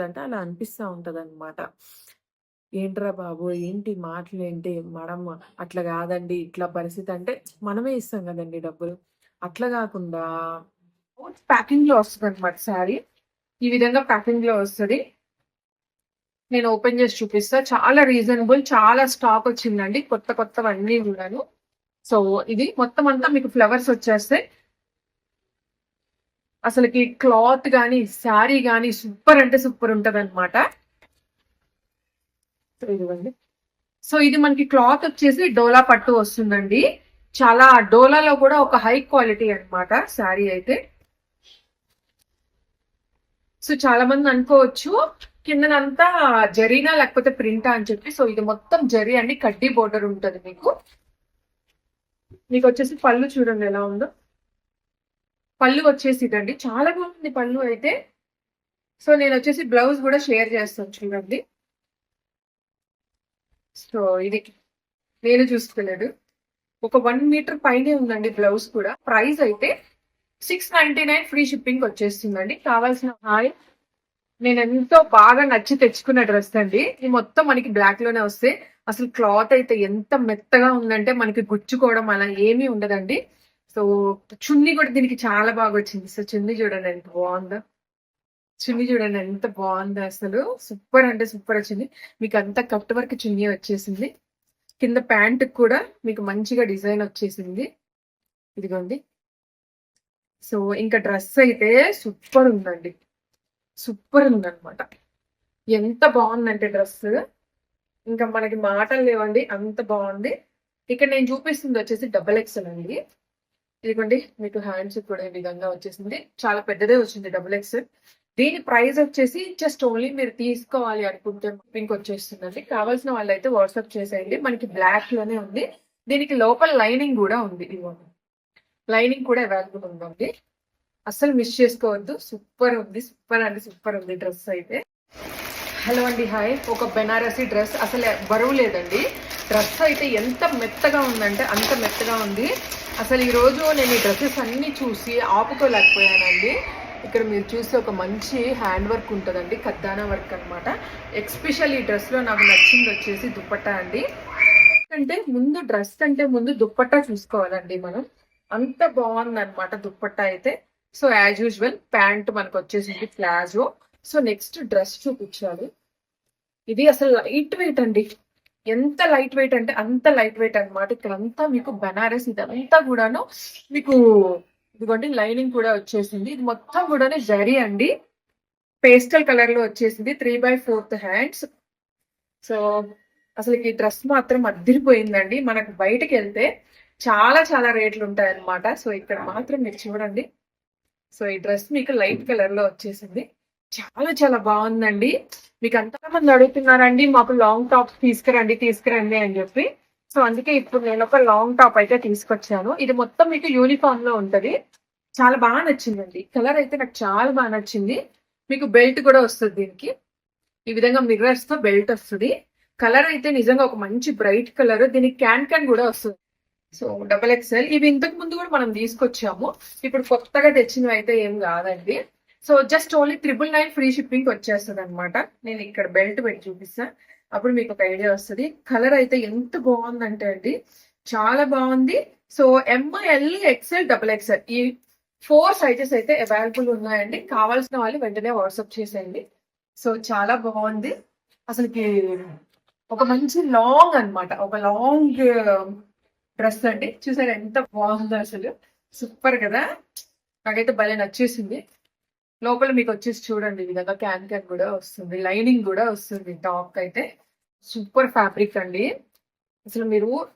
అంటే అలా అనిపిస్తా అనమాట ఏంట్రా బాబు! ఏంటి మాటలు ఏంటి మనం అట్లా కాదండి ఇట్లా పరిస్థితి అంటే మనమే ఇస్తాం కదండి డబ్బులు. అట్లా కాకుండా ప్యాకింగ్లో వస్తుంది అనమాట శారీ. ఈ విధంగా ప్యాకింగ్లో వస్తది. నేను ఓపెన్ చేసి చూపిస్తా. చాలా రీజనబుల్. చాలా స్టాక్ వచ్చిందండి. కొత్త కొత్తవన్నీ గూడాను. సో, ఇది మొత్తం అంతా మీకు ఫ్లవర్స్ వచ్చేస్తాయి. అసలుకి క్లాత్ కానీ శారీ కానీ సూపర్ అంటే సూపర్ ఉంటుంది అనమాట ఇదిగోండి. సో, ఇది మనకి క్లాత్ వచ్చేసి డోలా పట్టు వస్తుందండి. చాలా డోలాలో కూడా ఒక హై క్వాలిటీ అనమాట శారీ అయితే. సో, చాలా మంది అనుకోవచ్చు కిందనంతా జరీనా లేకపోతే ప్రింటా అని చెప్పి. సో, ఇది మొత్తం జరీ అండి. కడ్డీ బోర్డర్ ఉంటుంది మీకు. మీకు వచ్చేసి పళ్ళు చూడండి ఎలా ఉందో. పళ్ళు వచ్చేసి ఇదండి. చాలా బాగుంది పళ్ళు అయితే. సో, నేను వచ్చేసి బ్లౌజ్ కూడా షేర్ చేస్తాను చూడండి. సో, ఇది నేను చూసుకోలేదు. ఒక వన్ మీటర్ పైనే ఉందండి బ్లౌజ్ కూడా. ప్రైస్ అయితే 699 ఫ్రీ షిప్పింగ్ వచ్చేస్తుందండి. కావాల్సిన హాయ్ నేను ఎంతో బాగా నచ్చి తెచ్చుకున్న డ్రెస్ అండి. ఇది మొత్తం మనకి బ్లాక్లోనే వస్తే అసలు క్లాత్ అయితే ఎంత మెత్తగా ఉందంటే మనకి గుచ్చుకోవడం అలా ఏమీ ఉండదండి. సో, చున్నీ కూడా దీనికి చాలా బాగా వచ్చింది. సో, చున్నీ చూడండి ఎంత బాగుందో. చున్నీ చూడండి ఎంత బాగుందో అసలు. సూపర్ అంటే సూపర్ వచ్చింది. మీకు అంతా కట్ వర్క్ చున్నీ వచ్చేసింది. కింద ప్యాంట్ కూడా మీకు మంచిగా డిజైన్ వచ్చేసింది. ఇదిగోండి. సో, ఇంకా డ్రెస్ అయితే సూపర్ ఉందండి. సూపర్ ఉందన్నమాట. ఎంత బాగుందంటే డ్రెస్. ఇంకా మనకి మాటలు లేవండి. అంత బాగుంది. ఇక్కడ నేను చూపిస్తుంది వచ్చేసి డబల్ ఎక్సెల్ అండి. ఇదిగోండి మీకు హ్యాండ్స్ కూడా ఈ విధంగా వచ్చేసింది. చాలా పెద్దదే వచ్చింది డబుల్ ఎక్స్ దీని ప్రైస్ వచ్చేసి జస్ట్ ఓన్లీ మీరు తీసుకోవాలి అనుకుంటే పింక్ వచ్చేస్తుందండి. కావాల్సిన వాళ్ళైతే వాట్సాప్ చేసేయండి. మనకి బ్లాక్లోనే ఉంది. దీనికి లోపల లైనింగ్ కూడా ఉంది. ఇదిగోండి. లైనింగ్ కూడా అవైలబుల్ ఉందండి. అస్సలు మిస్ చేసుకోవద్దు. సూపర్ ఉంది. సూపర్ అండి సూపర్ ఉంది డ్రెస్ అయితే. హలో అండి. హాయ్. ఒక బెనారసీ డ్రెస్ అసలు బరువు లేదండి. డ్రెస్ అయితే ఎంత మెత్తగా ఉందంటే అంత మెత్తగా ఉంది. అసలు ఈరోజు నేను ఈ డ్రెస్సెస్ అన్నీ చూసి ఆపుకోలేకపోయానండి. ఇక్కడ మీరు చూస్తే ఒక మంచి హ్యాండ్ వర్క్ ఉంటుందండి కద్దానా వర్క్ అన్నమాట. ఎక్స్పెషల్ ఈ డ్రెస్‌లో నాకు నచ్చింది వచ్చేసి దుప్పట్టా అండి. అంటే ముందు డ్రెస్ కంటే ముందు దుప్పట్టా చూసుకోవాలండి మనం. అంత బాగుందనమాట దుప్పట్టా అయితే. సో, యాజ్ యూజువల్ ప్యాంట్ మనకు వచ్చేసింది ప్లాజో. సో, నెక్స్ట్ డ్రెస్ చూపించాలి. ఇది అసలు లైట్ వెయిట్ అండి. ఎంత లైట్ వెయిట్ అంటే అంత లైట్ వెయిట్ అనమాట ఇక్కడంతా మీకు బనారస్ ఇదంతా కూడాను మీకు ఇదిగోండి లైనింగ్ కూడా వచ్చేసింది. ఇది మొత్తం కూడాను జరీ అండి. పేస్టల్ కలర్లో వచ్చేసింది. 3/4 హ్యాండ్స్. సో, అసలు ఈ డ్రెస్ మాత్రం అద్దిరిపోయిందండి. మనకు బయటకెళ్తే చాలా చాలా రేట్లు ఉంటాయన్నమాట. సో, ఇక్కడ మాత్రం మీరు చూడండి. సో, ఈ డ్రెస్ మీకు లైట్ కలర్లో వచ్చేసింది. చాలా చాలా బాగుందండి. మీకు అంతగా మంది అడుగుతున్నారండి మాకు లాంగ్ టాప్స్ తీసుకురండి తీసుకురండి అని చెప్పి. సో, అందుకే ఇప్పుడు నేను ఒక లాంగ్ టాప్ అయితే తీసుకొచ్చాను. ఇది మొత్తం మీకు యూనిఫామ్లో ఉంటది. చాలా బాగా నచ్చిందండి. కలర్ అయితే నాకు చాలా బాగా నచ్చింది. మీకు బెల్ట్ కూడా వస్తుంది దీనికి. ఈ విధంగా మిర్రర్స్తో బెల్ట్ వస్తది. కలర్ అయితే నిజంగా ఒక మంచి బ్రైట్ కలర్. దీనికి క్యాన్ క్యాన్ కూడా వస్తుంది సో, డబల్ ఎక్స్ఎల్ ఇవి ఇంతకు ముందు కూడా మనం తీసుకొచ్చాము. ఇప్పుడు కొత్తగా తెచ్చినవి అయితే ఏం కాదండి. So, just only 999 free shipping వచ్చేస్తుంది అనమాట నేను ఇక్కడ బెల్ట్ పెట్టి చూపిస్తా. అప్పుడు మీకు ఒక ఐడియా వస్తుంది కలర్ అయితే ఎంత బాగుందంటే అండి చాలా బాగుంది. సో, ఎంఐఎల్ ఎక్స్ఎల్, డబుల్ ఎక్స్ఎల్ ఈ ఫోర్ సైజెస్ అయితే అవైలబుల్ ఉన్నాయండి. కావాల్సిన వాళ్ళు వెంటనే వాట్సాప్ చేసేయండి. సో, చాలా బాగుంది. అసలుకి ఒక మంచి లాంగ్ అన్నమాట. ఒక లాంగ్ డ్రెస్ um, అండి. చూసారు ఎంత బాగుందో అసలు. సూపర్ కదా! నాకైతే భలే నచ్చేసింది. లోపల మీకు వచ్చేసి చూడండి ఈ విధంగా క్యాన్ క్యాన్ కూడా వస్తుంది. లైనింగ్ కూడా వస్తుంది టాప్ అయితే. సూపర్ ఫ్యాబ్రిక్ అండి. అసలు మీరు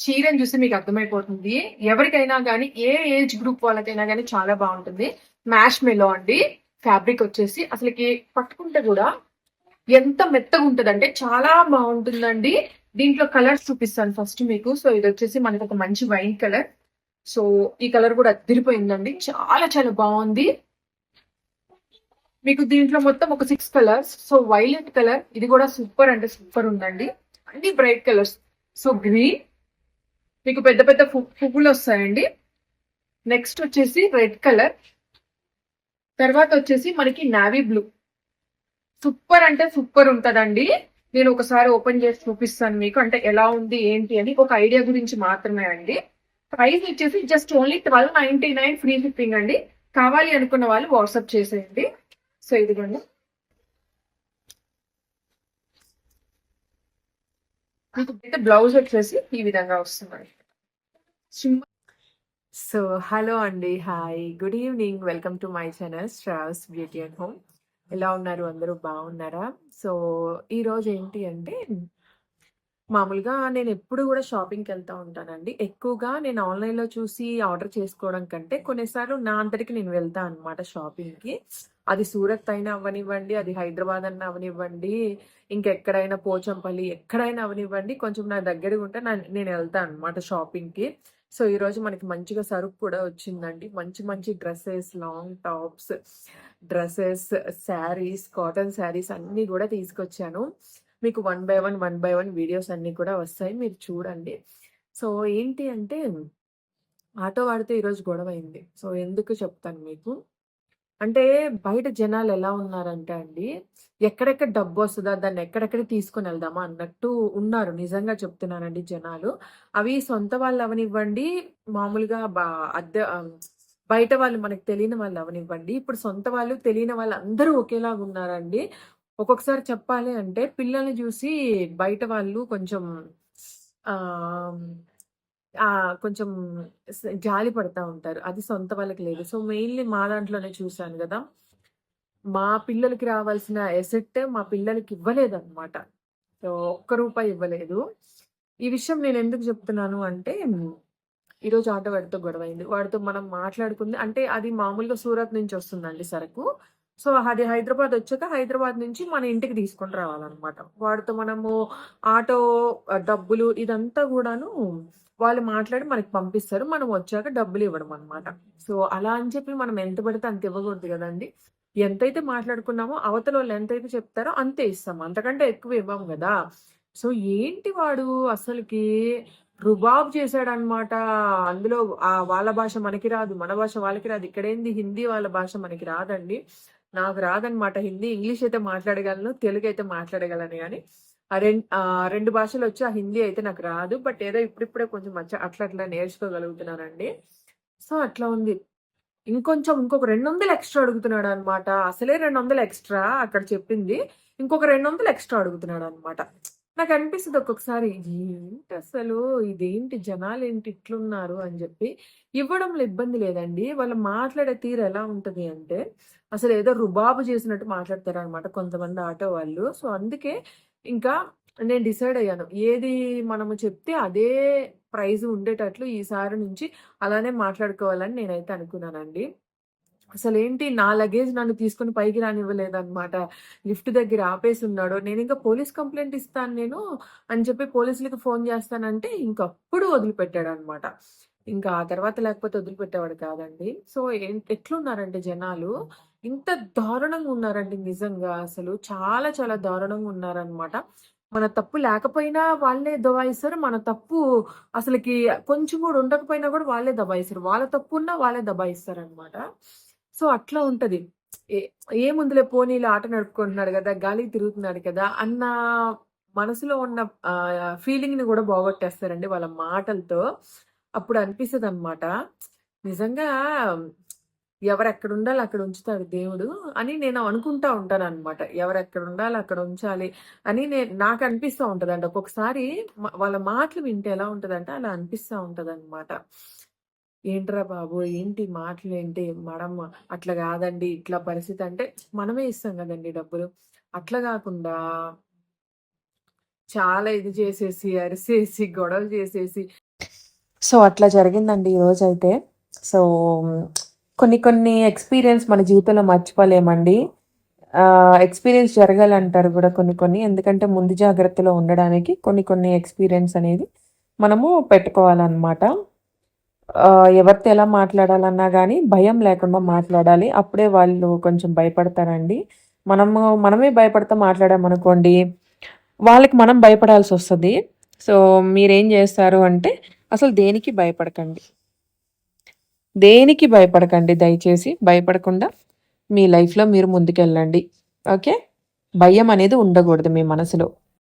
చీరని చూసి మీకు అర్థమైపోతుంది. ఎవరికైనా కానీ ఏ ఏజ్ గ్రూప్ వాళ్ళకైనా కానీ చాలా బాగుంటుంది. మ్యాష్ మెలో అండి. ఫ్యాబ్రిక్ వచ్చేసి అసలుకి పట్టుకుంటే కూడా ఎంత మెత్తగా ఉంటదంటే చాలా బాగుంటుందండి. దీంట్లో కలర్స్ చూపిస్తాను ఫస్ట్ మీకు. సో, ఇది వచ్చేసి మనకు ఒక మంచి వైన్ కలర్. సో, ఈ కలర్ కూడా అదిరిపోయిందండి చాలా చాలా బాగుంది. మీకు దీంట్లో మొత్తం ఒక six colours. So, violet colour ఇది కూడా సూపర్ అంటే సూపర్ ఉందండి. అన్ని బ్రైట్ కలర్స్. సో, గ్రీన్ మీకు పెద్ద పెద్ద పువ్వులు వస్తాయండి. నెక్స్ట్ వచ్చేసి రెడ్ కలర్. తర్వాత వచ్చేసి మనకి నావీ బ్లూ. సూపర్ అంటే సూపర్ ఉంటుందండి నేను ఒకసారి ఓపెన్ చేసి చూపిస్తాను మీకు అంటే ఎలా ఉంది ఏంటి అని ఒక ఐడియా గురించి మాత్రమే అండి ప్రైస్ వచ్చేసి just only twelve ninety nine free shipping అండి కావాలి అనుకున్న వాళ్ళు వాట్సాప్ చేసేయండి సో ఇదిగోండి. మీకు అయితే బ్లౌజ్ వచ్చేసి ఈ విధంగా వస్తుంది సో హలో అండి hi good evening welcome to my channel Straws beauty and home. ఎలా ఉన్నారు? అందరూ బాగున్నారా? సో ఈరోజు ఏంటి అంటే మామూలుగా నేను ఎప్పుడు కూడా షాపింగ్కి వెళ్తూ ఉంటానండి. ఎక్కువగా నేను ఆన్లైన్లో చూసి ఆర్డర్ చేసుకోవడం కంటే కొన్నిసార్లు నా అంతటికి నేను వెళ్తాను అనమాట షాపింగ్కి. అది సూరత్ అయినా అవ్వనివ్వండి అది హైదరాబాద్ అన్న అవనివ్వండి ఇంకెక్కడైనా పోచంపల్లి ఎక్కడైనా అవనివ్వండి కొంచెం నా దగ్గరగా ఉంటే నేను వెళ్తాను అనమాట షాపింగ్కి. సో ఈరోజు మనకి మంచిగా సరుకు కూడా వచ్చిందండి. మంచి మంచి dresses long tops dresses saris cotton saris అన్నీ కూడా తీసుకొచ్చాను. మీకు one by one one by one videos అన్నీ కూడా వస్తాయి మీరు చూడండి. సో ఏంటి అంటే ఆటో వాడితే ఈరోజు గొడవ అయింది సో ఎందుకు చెప్తాను మీకు? అంటే బయట జనాలు ఎలా ఉన్నారంటే అండి ఎక్కడెక్కడ డబ్బు వస్తుందా దాన్ని ఎక్కడెక్కడ తీసుకొని వెళ్దామా అన్నట్టు ఉన్నారు. నిజంగా చెప్తున్నానండి జనాలు. అవి సొంత వాళ్ళు అవనివ్వండి మామూలుగా బా అద్దె బయట వాళ్ళు మనకు తెలియని వాళ్ళు అవనివ్వండి. ఇప్పుడు సొంత వాళ్ళు తెలియని వాళ్ళు అందరూ ఒకేలాగా ఉన్నారండి ఒక్కొక్కసారి చెప్పాలి అంటే పిల్లల్ని చూసి బయట వాళ్ళు కొంచెం కొంచెం జాలి పడతా ఉంటారు. అది సొంత వాళ్ళకి లేదు. సో, మెయిన్‌లీ మా దాంట్లోనే చూశాను కదా మా పిల్లలకి రావాల్సిన ఎసెట్ మా పిల్లలకి ఇవ్వలేదన్నమాట. సో, ఒక్క రూపాయి ఇవ్వలేదు. ఈ విషయం నేను ఎందుకు చెప్తున్నాను అంటే, ఈరోజు ఆటో వాడితో గొడవయింది. వాడితో మనం మాట్లాడుకుంది అంటే అది మామూలుగా సూరత్ నుంచి వస్తుందండి సరకు. సో, అది హైదరాబాద్ వచ్చాక హైదరాబాద్ నుంచి మన ఇంటికి తీసుకొని రావాలన్నమాట. వాడితో మనము ఆటో డబ్బులు ఇదంతా కూడాను వాళ్ళు మాట్లాడి మనకి పంపిస్తారు. మనం వచ్చాక డబ్బులు ఇవ్వడం అన్నమాట. సో, అలా అని చెప్పి మనం ఎంత పడితే అంత ఇవ్వకూడదు కదండి ఎంతైతే మాట్లాడుకున్నామో అవతల వాళ్ళు ఎంతైతే చెప్తారో అంతే ఇస్తాం. అంతకంటే ఎక్కువ ఇవ్వం కదా సో, ఏంటి వాడు అసలుకి రుబాబ్ చేశాడనమాట అందులో ఆ వాళ్ళ భాష మనకి రాదు. మన భాష వాళ్ళకి రాదు. ఇక్కడేంది హిందీ వాళ్ళ భాష మనకి రాదండి. నాకు రాదనమాట హిందీ. ఇంగ్లీష్ అయితే మాట్లాడగలను. తెలుగు అయితే మాట్లాడగలను కానీ ఆ రెండు రెండు భాషలు వచ్చి ఆ హిందీ అయితే నాకు రాదు. బట్ ఏదో ఇప్పుడిప్పుడే కొంచెం మంచి అట్లా అట్లా నేర్చుకోగలుగుతున్నానండి. సో, అట్లా ఉంది. ఇంకొంచెం ఇంకొక 200 ఎక్స్‌ట్రా అడుగుతున్నాడు అనమాట అసలే 200 ఎక్స్‌ట్రా అక్కడ చెప్పింది. ఇంకొక 200 ఎక్స్‌ట్రా అడుగుతున్నాడు అనమాట నాకు అనిపిస్తుంది ఒక్కొక్కసారి ఏంటి అసలు ఇదేంటి జనాలు ఏంటి ఇట్లున్నారు అని చెప్పి ఇవ్వడంలో ఇబ్బంది లేదండి. వాళ్ళు మాట్లాడే తీరు ఎలా ఉంటుంది అంటే, అసలు ఏదో రుబాబు చేసినట్టు మాట్లాడతారన్నమాట కొంతమంది ఆటో వాళ్ళు. సో, అందుకే ఇంకా నేను డిసైడ్ అయ్యాను. ఏది మనము చెప్తే అదే ప్రైజ్ ఉండేటట్లు ఈసారి నుంచి అలానే మాట్లాడుకోవాలని నేనైతే అనుకున్నానండి. అసలు ఏంటి నా లగేజ్ నన్ను తీసుకొని పైకి రానివ్వలేదన్నమాట. లిఫ్ట్ దగ్గర ఆపేసి ఉన్నాడు నేను ఇంకా పోలీస్ కంప్లైంట్ ఇస్తాను నేను అని చెప్పి పోలీసులకి ఫోన్ చేస్తానంటే ఇంకప్పుడు వదిలిపెట్టాడన్నమాట. ఇంకా ఆ తర్వాత లేకపోతే వదిలిపెట్టేవాడు కాదండి. సో, ఎట్లున్నారంటే జనాలు ఇంత దారుణంగా ఉన్నారండి నిజంగా అసలు. చాలా చాలా దారుణంగా ఉన్నారన్నమాట. మన తప్పు లేకపోయినా వాళ్ళే దబాయిస్తారు. మన తప్పు అసలుకి కొంచెం కూడా ఉండకపోయినా కూడా వాళ్ళే దబాయిస్తారు. వాళ్ళ తప్పు ఉన్నా వాళ్ళే దబాయిస్తారు అనమాట సో, అట్లా ఉంటది. ఏ ఏముందిలే ఇలా ఆట నడుపుకుంటున్నాడు కదా గాలికి తిరుగుతున్నాడు కదా! అన్న మనసులో ఉన్న ఫీలింగ్ ఫీలింగ్‌ని కూడా బాగొట్టేస్తారండి వాళ్ళ మాటలతో. అప్పుడు అనిపిస్తుంది అనమాట నిజంగా ఎవరెక్కడుండాలో అక్కడ ఉంచుతాడు దేవుడు అని నేను అనుకుంటా ఉంటానన్నమాట. ఎవరెక్కడుండాలో అక్కడ ఉంచాలి అని నేను నాకు అనిపిస్తూ ఉంటదండి. ఒక్కొక్కసారి వాళ్ళ మాటలు వింటే ఎలా ఉంటదంటే అలా అనిపిస్తా ఉంటదన్నమాట. ఏంట్రా బాబు! ఏంటి మాటలు ఏంటి మనం అట్లా కాదండి ఇట్లా పరిస్థితి అంటే మనమే ఇస్తాం కదండి డబ్బులు. అట్లా కాకుండా చాలా ఇది చేసేసి, అరిసేసి, గొడవలు చేసేసి సో, అట్లా జరిగిందండి ఈరోజైతే. సో, కొన్ని కొన్ని ఎక్స్‌పీరియన్స్ మన జీవితంలో మర్చిపోలేమండి. ఎక్స్‌పీరియన్స్ జరగాలంటారు కూడా కొన్ని కొన్ని. ఎందుకంటే ముందు జాగ్రత్తలో ఉండడానికి కొన్ని కొన్ని ఎక్స్‌పీరియన్స్ అనేది మనము పెట్టుకోవాలన్నమాట. ఎవరితో ఎలా మాట్లాడాలన్నా కానీ భయం లేకుండా మాట్లాడాలి. అప్పుడే వాళ్ళు కొంచెం భయపడతారండి. మనము మనమే భయపడతా మాట్లాడామనుకోండి, వాళ్ళకి మనం భయపడాల్సి వస్తుంది సో, మీరేం చేస్తారు అంటే అసలు దేనికి భయపడకండి. దేనికి భయపడకండి దయచేసి. భయపడకుండా మీ లైఫ్‌లో మీరు ముందుకెళ్ళండి. ఓకే. భయం అనేది ఉండకూడదు మీ మనసులో